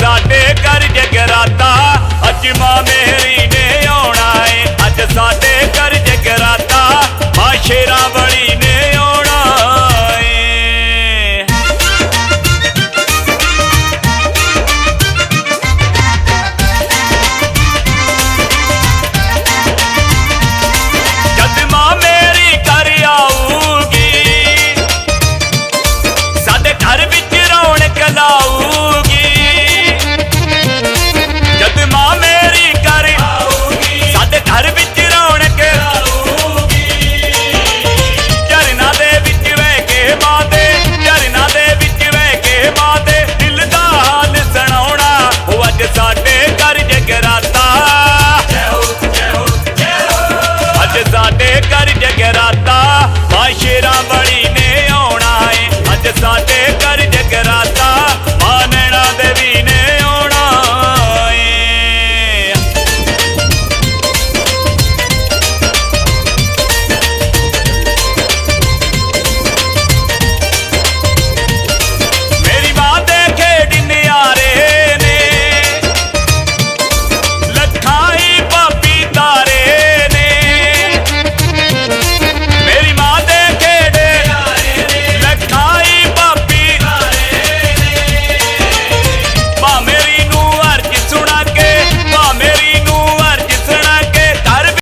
ਸਾਡੇ ਘਰ ਜਗਰਾਤਾ ਅੱਜ ਮਾਂ ਮੇਰੀ ਨੇ ਆਉਣਾ ਏ। ਅੱਜ ਸਾਡੇ ਘਰ ਜਗਰਾਤਾ ਮਾਸ਼ੇਰਾ ਬਣੀ